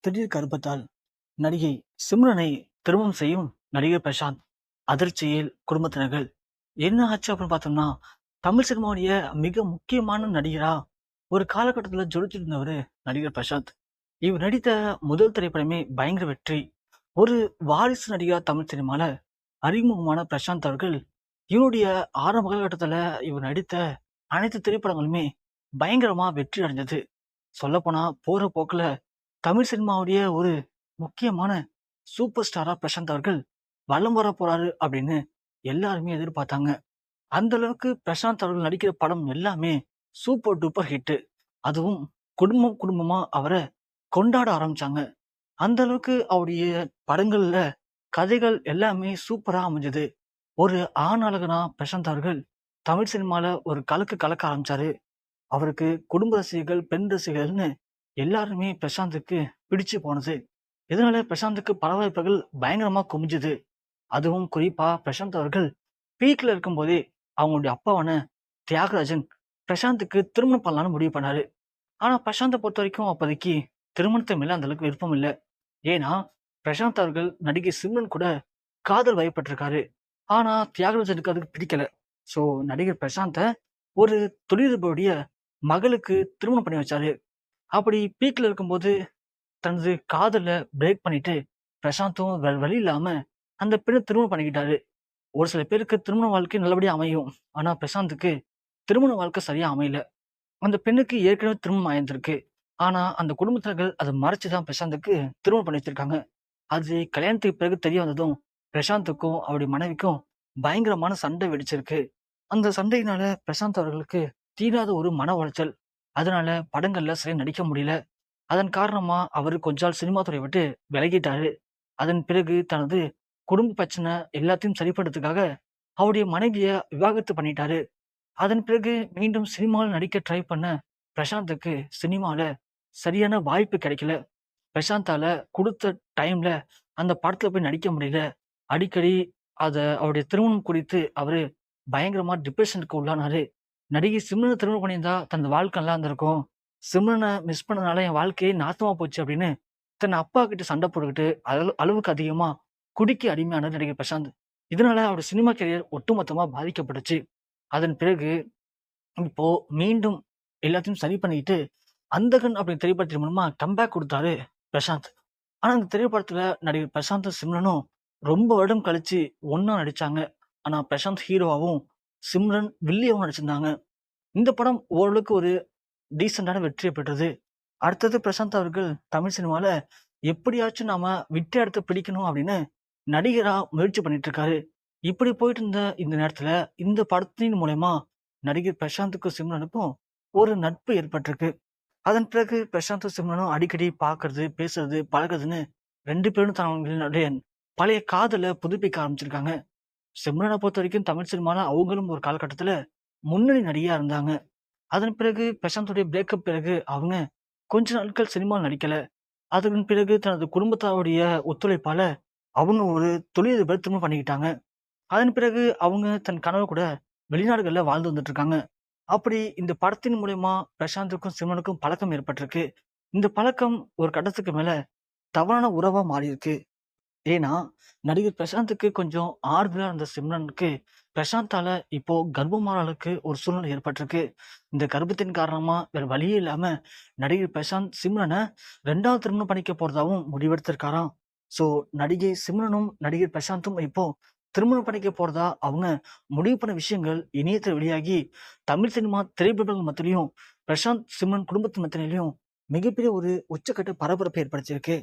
திடீர் கர்ப்பத்தால் நடிகை சிம்ரனை திருமணம் செய்யும் நடிகர் பிரசாந்த் அதிர்ச்சியில் குடும்பத்தினர்கள். என்ன ஆச்சு அப்படின்னு பார்த்தோம்னா தமிழ் சினிமாவுடைய மிக முக்கியமான நடிகரா ஒரு காலகட்டத்தில் ஜொலிச்சிருந்தவர் நடிகர் பிரசாந்த். இவர் நடித்த முதல் திரைப்படமே பயங்கர வெற்றி. ஒரு வாரிசு நடிகா தமிழ் சினிமால அறிமுகமான பிரசாந்த் அவர்கள் இவருடைய ஆரம்ப காலகட்டத்தில் இவர் நடித்த அனைத்து திரைப்படங்களுமே பயங்கரமா வெற்றி அடைஞ்சது. சொல்லப்போனால் போற போக்குல தமிழ் சினிமாவுடைய ஒரு முக்கியமான சூப்பர் ஸ்டாரா பிரசாந்த் அவர்கள் வலம் வர போறாரு அப்படின்னு எல்லாருமே எதிர்பார்த்தாங்க. அந்த அளவுக்கு பிரசாந்த் அவர்கள் நடிக்கிற படம் எல்லாமே சூப்பர் டூப்பர் ஹிட்டு. அதுவும் குடும்பம் குடும்பமா அவரை கொண்டாட ஆரம்பிச்சாங்க. அந்த அளவுக்கு அவருடைய படங்கள்ல கதைகள் எல்லாமே சூப்பரா அமைஞ்சது. ஒரு ஆண் அழகனா பிரசாந்த் அவர்கள் தமிழ் சினிமால ஒரு கலக்கு கலக்க ஆரம்பிச்சாரு. அவருக்கு குடும்ப ரசிகர்கள் பெண் ரசிகர்கள்னு எல்லாருமே பிரசாந்துக்கு பிடிச்சு போனது. இதனால பிரசாந்துக்கு பரபரப்புகள் பயங்கரமா குமிஞ்சுது. அதுவும் குறிப்பா பிரசாந்த் அவர்கள் பீக்ல இருக்கும்போதே அவங்களுடைய அப்பாவான தியாகராஜன் பிரசாந்துக்கு திருமணம் பண்ணலான்னு முடிவு பண்ணாரு. ஆனா பிரசாந்தை பொறுத்த வரைக்கும் அப்போதைக்கு திருமணத்தை மேல அந்த அளவுக்கு விருப்பம் இல்லை. ஏன்னா பிரசாந்த் அவர்கள் நடிகை சிம்ரன் கூட காதல் வயப்பட்டிருக்காரு. ஆனா தியாகராஜனுக்கு அதுக்கு பிடிக்கல. ஸோ நடிகர் பிரசாந்தை ஒரு தொழிலதிபருடைய மகளுக்கு திருமணம் பண்ணி வச்சாரு. அப்படி பீக்ல இருக்கும்போது தனது காதலை பிரேக் பண்ணிட்டு பிரசாந்தும் வேற வழி இல்லாம அந்த பெண்ணை திருமணம் பண்ணிக்கிட்டாரு. ஒரு சில பேருக்கு திருமண வாழ்க்கை நல்லபடியாக அமையும். ஆனால் பிரசாந்துக்கு திருமண வாழ்க்கை சரியாக அமையல. அந்த பெண்ணுக்கு ஏற்கனவே திருமணம் ஆயிருந்திருக்கு. ஆனால் அந்த குடும்பத்தினர்கள் அதை மறைச்சு தான் பிரசாந்துக்கு திருமணம் பண்ணி வச்சிருக்காங்க. அது கல்யாணத்துக்கு பிறகு தெரிய வந்ததும் பிரசாந்துக்கும் அவருடைய மனைவிக்கும் பயங்கரமான சண்டை வெடிச்சிருக்கு. அந்த சண்டையினால பிரசாந்த் அவர்களுக்கு தீராத ஒரு மன உளைச்சல். அதனால படங்கள்ல சரியா நடிக்க முடியல. அதன் காரணமா அவர் கொஞ்ச நாள் சினிமா துறை விட்டு விலகிட்டாரு. அதன் பிறகு தனது குடும்ப பிரச்சனை எல்லாத்தையும் சரிப்படுறதுக்காக அவருடைய மனைவிய விவாகரத்து பண்ணிட்டாரு. அதன் பிறகு மீண்டும் சினிமாவில் நடிக்க ட்ரை பண்ண பிரசாந்துக்கு சினிமாவில் சரியான வாய்ப்பு கிடைக்கல. பிரசாந்தால கொடுத்த டைம்ல அந்த படத்துல போய் நடிக்க முடியல. அடிக்கடி அதை அவருடைய திருமணம் குறித்து அவரு பயங்கரமா டிப்ரெஷனுக்கு உள்ளானாரு. நடிகை சிம்ரனை திருமணம் பண்ணியிருந்தா தனது வாழ்க்கை நல்லா இருந்திருக்கும். சிம்ரனை மிஸ் பண்ணனால என் வாழ்க்கையே நாசமா போச்சு அப்படின்னு தன் அப்பா கிட்ட சண்டை போட்டுக்கிட்டு அளவு அளவுக்கு அதிகமா குடிக்கு அடிமையான நடிகர் பிரசாந்த். இதனால அவருடைய சினிமா கெரியர் ஒட்டுமொத்தமா பாதிக்கப்பட்டுச்சு. அதன் பிறகு இப்போ மீண்டும் எல்லாத்தையும் சரி பண்ணிட்டு அந்தகன் அப்படிங்கிற திரைப்படத்தின் மூலமா கம்பேக் கொடுத்தாரு பிரசாந்த். ஆனா அந்த திரைப்படத்துல நடிகர் பிரசாந்தும் சிம்ரனும் ரொம்ப வருடம் கழிச்சு ஒன்றா நடிச்சாங்க. ஆனா பிரசாந்த் ஹீரோவாகவும் சிம்ரன் வில்லியாவும் நடிச்சிருந்தாங்க. இந்த படம் ஓரளவுக்கு ஒரு டீசெண்டான வெற்றியை பெற்றது. அடுத்தது பிரசாந்த் அவர்கள் தமிழ் சினிமாவில் எப்படியாச்சும் நாம விட்டு இடத்த பிடிக்கணும் அப்படின்னு நடிகராக முயற்சி பண்ணிட்டு இருக்காரு இப்படி போயிட்டு இருந்த இந்த நேரத்தில் இந்த படத்தின் மூலயமா நடிகர் பிரசாந்துக்கும் சிம்ரனுக்கும் ஒரு நட்பு ஏற்பட்டிருக்கு. அதன் பிறகு பிரசாந்தும் சிம்ரனும் அடிக்கடி பார்க்கறது பேசுறது பழகுறதுன்னு ரெண்டு பேரும் தங்களுடைய பழைய காதலை புதுப்பிக்க ஆரம்பிச்சிருக்காங்க. சிம்ரனை பொறுத்த வரைக்கும் தமிழ் சினிமாவில் அவங்களும் ஒரு காலகட்டத்தில் முன்னணி நடிகையாக இருந்தாங்க. அதன் பிறகு பிரசாந்தோடைய பிரேக்கப் பிறகு அவங்க கொஞ்ச நாட்கள் சினிமாவில் நடிக்கல. அதன் பிறகு தனது குடும்பத்தாருடைய ஒத்துழைப்பால் அவங்க ஒரு தொழிலதிபர் திரும்ப பண்ணிக்கிட்டாங்க. அதன் பிறகு அவங்க தன் கனவு கூட வெளிநாடுகளில் வாழ்ந்து வந்துட்டு இருக்காங்க அப்படி இந்த படத்தின் மூலயமா பிரசாந்துக்கும் சிம்ரனுக்கும் பழக்கம் ஏற்பட்டிருக்கு. இந்த பழக்கம் ஒரு கட்டத்துக்கு மேலே தவறான உறவாக மாறி இருக்கு ஏன்னா நடிகர் பிரசாந்துக்கு கொஞ்சம் ஆறுதலாக இருந்த சிம்ரனுக்கு பிரசாந்தால இப்போ கர்ப்பமான அளவுக்கு ஒரு சூழ்நிலை ஏற்பட்டிருக்கு. இந்த கர்ப்பத்தின் காரணமா வேற வழியே இல்லாம நடிகர் பிரசாந்த் சிம்ரனை ரெண்டாவது திருமணம் பண்ணிக்க போறதாவும் முடிவெடுத்திருக்காராம். ஸோ நடிகை சிம்ரனும் நடிகர் பிரசாந்தும் இப்போ திருமணம் பண்ணிக்க போறதா அவங்க முடிவு பண்ண விஷயங்கள் இணையத்தில் வெளியாகி தமிழ் சினிமா திரைப்படங்கள் மத்தியிலையும் பிரசாந்த் சிம்ரன் குடும்பத்தின் மத்தியிலையும் மிகப்பெரிய ஒரு உச்சக்கட்ட பரபரப்பை ஏற்படுத்தியிருக்கு.